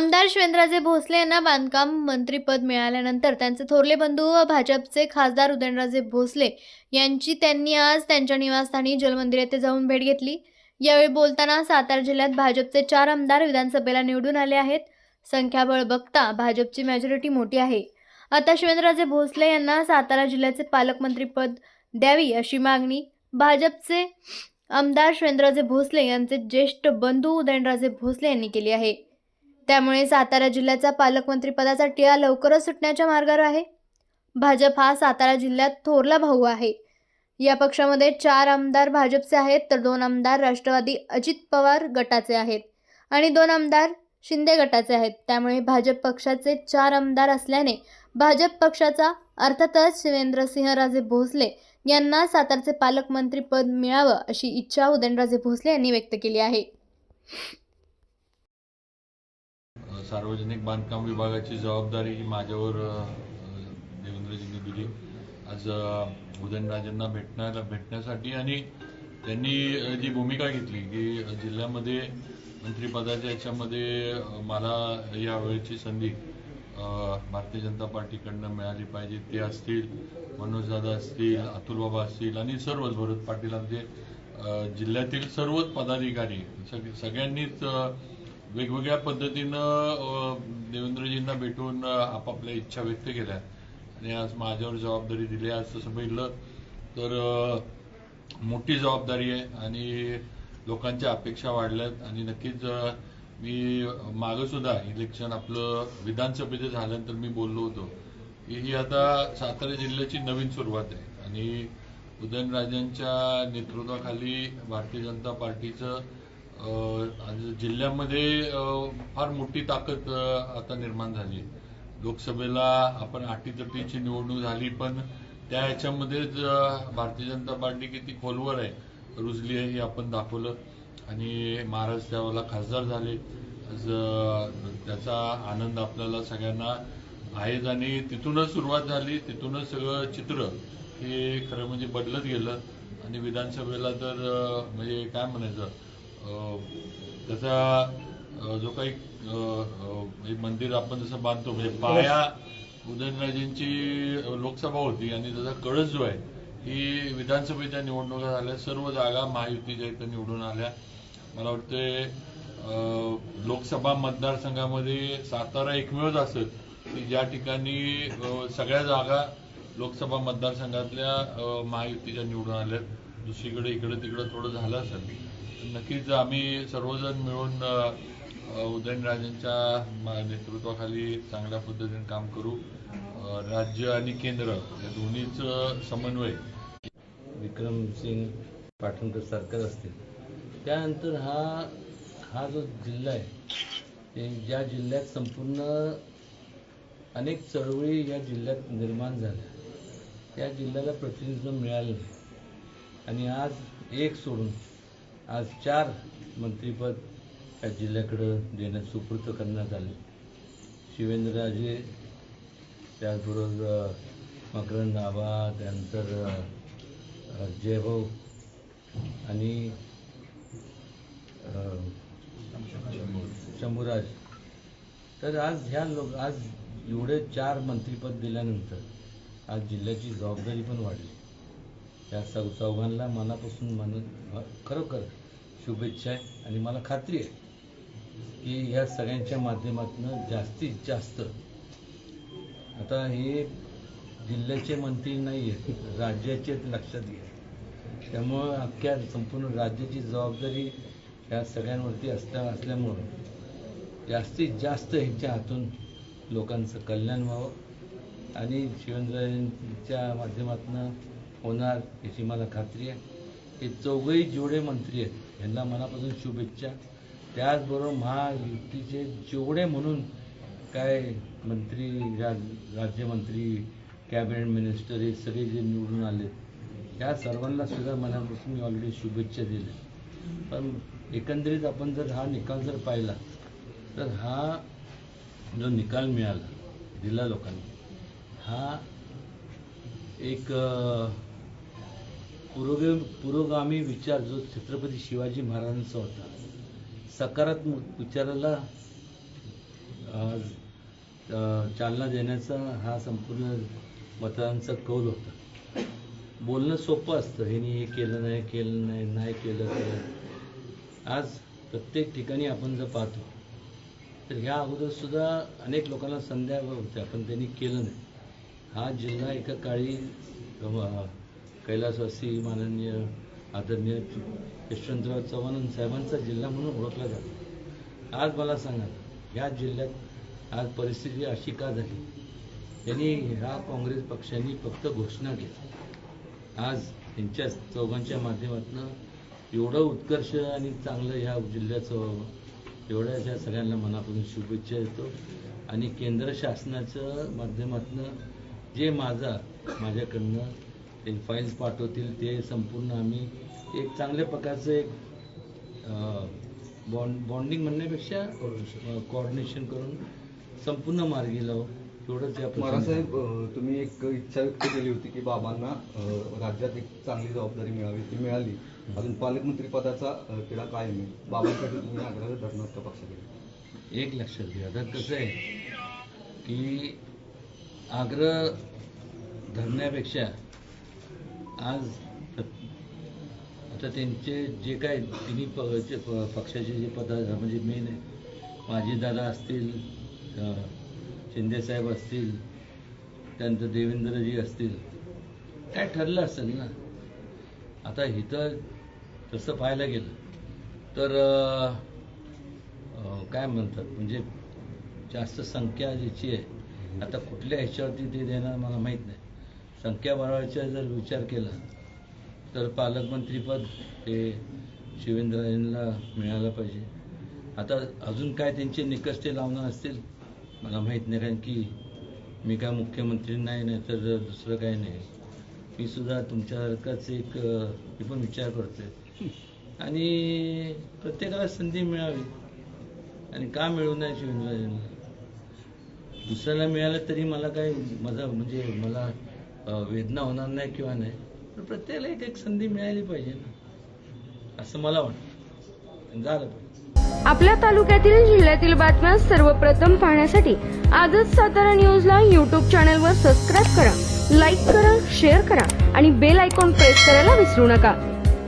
आमदार शिवेंद्रराजे भोसले यांना बांधकाम मंत्रीपद मिळाल्यानंतर त्यांचे थोरले बंधू व भाजपचे खासदार उदयनराजे भोसले यांची त्यांनी आज त्यांच्या निवासस्थानी जलमंदिर येथे जाऊन भेट घेतली. यावेळी बोलताना सातारा जिल्ह्यात भाजपचे चार आमदार विधानसभेला निवडून आले आहेत. संख्याबळ बघता भाजपची मेजॉरिटी मोठी आहे. आता शिवेंद्रराजे भोसले यांना सातारा जिल्ह्याचे पालकमंत्रीपद द्यावी अशी मागणी भाजपचे आमदार शिवेंद्रराजे भोसले यांचे ज्येष्ठ बंधू उदयनराजे भोसले यांनी केली आहे. त्यामुळे सातारा जिल्ह्याचा पालकमंत्रीपदाचा टिळा लवकरच सुटण्याच्या मार्गावर आहे. भाजप हा सातारा जिल्ह्यात थोरला भाऊ आहे. या पक्षामध्ये चार आमदार भाजपचे आहेत तर दोन आमदार राष्ट्रवादी अजित पवार गटाचे आहेत आणि दोन आमदार शिंदे गटाचे आहेत. त्यामुळे भाजप पक्षाचे चार आमदार असल्याने भाजप पक्षाचा अर्थातच शिवेंद्रसिंहराजे भोसले यांना सातारचे पालकमंत्रीपद मिळावं अशी इच्छा उदयनराजे भोसले यांनी व्यक्त केली आहे. सार्वजनिक बांधकाम विभागाची जबाबदारी ही माझ्यावर देवेंद्रजींनी दिली. आज उदयनराजेंना भेटण्याला भेटण्यासाठी आणि त्यांनी जी भूमिका घेतली की जिल्ह्यामध्ये मंत्रिपदाच्या याच्यामध्ये मला यावेळची संधी भारतीय जनता पार्टीकडनं मिळाली पाहिजे. ते असतील मनोजदादा असतील अतुलबाबा असतील आणि सर्वच भरत पाटील आमचे जिल्ह्यातील सर्वच पदाधिकारी सगळ्यांनीच वेगवेगळ्या पद्धतीनं देवेंद्रजींना भेटून आपापल्या इच्छा व्यक्त केल्या. आणि आज माझ्यावर जबाबदारी दिली आज तसं पाहिलं तर मोठी जबाबदारी आहे आणि लोकांच्या अपेक्षा वाढल्यात. आणि नक्कीच मी मागं सुद्धा इलेक्शन आपलं विधानसभेचं झाल्यानंतर मी बोललो होतो की ही आता सातारा जिल्ह्याची नवीन सुरुवात आहे. आणि उदयनराजांच्या नेतृत्वाखाली भारतीय जनता पार्टीचं जिल्ह्यामध्ये फार मोठी ताकद आता निर्माण झाली लोकसभेला आपण आटीतटीची निवडणूक झाली पण त्या ह्याच्यामध्येच भारतीय जनता पार्टी किती खोलवर आहे रुजली आहे हे आपण दाखवलं. आणि महाराज त्यावेळेला खासदार झाले. त्याचा आनंद आपल्याला सगळ्यांना आहेच. आणि तिथूनच सुरुवात झाली तिथूनच सगळं चित्र हे खरं म्हणजे बदलत गेलं. आणि विधानसभेला तर म्हणजे काय म्हणायचं? त्याचा जो काही मंदिर आपण जसं बांधतो म्हणजे पाया उदयनराजेंची लोकसभा होती आणि त्याचा कळस जो आहे ही विधानसभेच्या निवडणुका झाल्या सर्व जागा महायुतीच्या इथं निवडून आल्या. मला वाटते लोकसभा मतदारसंघामध्ये सातारा एकमेवच असत की ज्या ठिकाणी सगळ्या जागा लोकसभा मतदारसंघातल्या महायुतीच्या निवडून आल्यात. दुसरीकडे इकडे तिकडे थोडं झालं असेल. नक्कीच आम्ही सर्वजण मिळून उदयनराजेंच्या नेतृत्वाखाली चांगल्या पद्धतीने काम करू. राज्य आणि केंद्र या दोन्हीचं समन्वय. विक्रमसिंग पाटणकर सरकार असतील. त्यानंतर हा हा जो जिल्हा आहे ते ज्या जिल्ह्यात संपूर्ण अनेक चळवळी या जिल्ह्यात निर्माण झाल्या. त्या जिल्ह्याला प्रतिनिधित्व मिळालं नाही. आणि आज एक सोडून आज चार मंत्रीपद या जिल्ह्याकडं देण्यात सुपूर्त करण्यात आले. शिवेंद्रराजे त्याचबरोबर मकरंद आबा त्यानंतर जयभाऊ आणि शंभूराज. तर आज ह्या लोक आज एवढे चार मंत्रीपद दिल्यानंतर आज जिल्ह्याची जबाबदारी पण वाढली. त्या चौघांना मनापासून मन खरोखर शुभेच्छा आहे. आणि मला खात्री आहे की या सगळ्यांच्या माध्यमातून जास्तीत जास्त आता हे जिल्ह्याचे मंत्री नाही आहेत राज्याचे लक्षात घ्या. त्यामुळं अख्ख्या संपूर्ण राज्याची जबाबदारी ह्या सगळ्यांवरती असल्या असल्यामुळं जास्तीत जास्त ह्यांच्या हातून लोकांचं कल्याण व्हावं. आणि शिवेंद्रच्या माध्यमातून होणार याची मला खात्री आहे. हे चौघही जेवढे मंत्री आहेत यांना मनापासून शुभेच्छा. त्याचबरोबर महायुतीचे जेवढे म्हणून काय मंत्री राज राज्यमंत्री कॅबिनेट मिनिस्टर हे सगळे जे निवडून आले त्या सर्वांना सुद्धा मनापासून मी ऑलरेडी शुभेच्छा दिल्या. पण एकंदरीत आपण जर हा निकाल जर पाहिला तर हा जो निकाल मिळाला दिला लोकांनी हा एक पुरोगे पुरोगामी विचार जो छत्रपती शिवाजी महाराजांचा होता सकारात्मक विचाराला चालना देण्याचा हा संपूर्ण मतदारांचा कौल होता. बोलणं सोपं असतं. हे हे केलं नाही केलं नाही नाही केलं तर आज प्रत्येक ठिकाणी आपण जर पाहतो तर ह्या अगोदरसुद्धा अनेक लोकांना संध्या होत्या पण त्यांनी केलं नाही. हा जिल्हा एका काळी कैलासवासी माननीय आदरणीय यशवंतराव चव्हाण साहेबांचा जिल्हा म्हणून ओळखला जातो. आज मला सांगा ह्या जिल्ह्यात आज परिस्थिती अशी का झाली? त्यांनी ह्या काँग्रेस पक्षांनी फक्त घोषणा केली आज त्यांच्या चौघांच्या माध्यमातून एवढं उत्कर्ष आणि चांगलं ह्या जिल्ह्याचं व्हावं एवढ्या ह्या सगळ्यांना मनापासून शुभेच्छा देतो. आणि केंद्र शासनाच्या माध्यमातून जे माझा माझ्याकडनं ते फाईल्स पाठवतील ते संपूर्ण आम्ही एक चांगल्या प्रकारचं एक बॉन्ड बॉन्डिंग म्हणण्यापेक्षा कोऑर्डिनेशन करून संपूर्ण मार्गी लावू. अ, तुम्ही एक इच्छा व्यक्त केली होती की बाबांना राज्यात एक चांगली जबाबदारी मिळावी ती मिळाली. अजून पालकमंत्री पदाचा अ, तिढा कायम आहे. बाबांसाठी तुम्ही आग्रह धरणार का पक्षाकडे. एक लक्षात घ्या. आता कसं आहे की आग्रह धरण्यापेक्षा आज आता त्यांचे जे काय तिन्ही प प- पक्षाचे जे पद म्हणजे मेन आहे. माझी दादा असतील शिंदेसाहेब असतील त्यानंतर देवेंद्रजी असतील. काय ठरलं असेल ना? आता इथं तसं पाहायला गेलं तर काय म्हणतात? म्हणजे जास्त संख्या ज्याची आहे आता कुठल्या ह्याच्यावरती ते देणार मला माहीत नाही. संख्या जर विचार केला तर पालकमंत्रीपद हे शिवेंद्रराजेंना मिळालं पाहिजे. आता अजून काय त्यांचे निकष ते लावणार असतील मला माहीत नाही कारण की मी काय मुख्यमंत्री नाही नाही तर दुसरं काय नाही. मी सुद्धा तुमच्यासारखाच एक मी पण विचार करतोय. आणि प्रत्येकाला संधी मिळावी आणि का मिळू नये शिवेंद्रजींना? दुसऱ्याला मिळालं तरी मला काय माझा म्हणजे मला वेदना होणार नाही किंवा नाही पण प्रत्येकाला एक एक संधी मिळाली पाहिजे ना. असं मला वाटतं. झालं पाहिजे. आपल्या तालुक्यातील जिल्ह्यातील बातम्या सर्वप्रथम पाहण्यासाठी आजच सातारा न्यूजला यूट्यूब चॅनलवर सबस्क्राईब करा लाईक करा शेअर करा आणि बेल आयकॉन प्रेस करायला विसरू नका.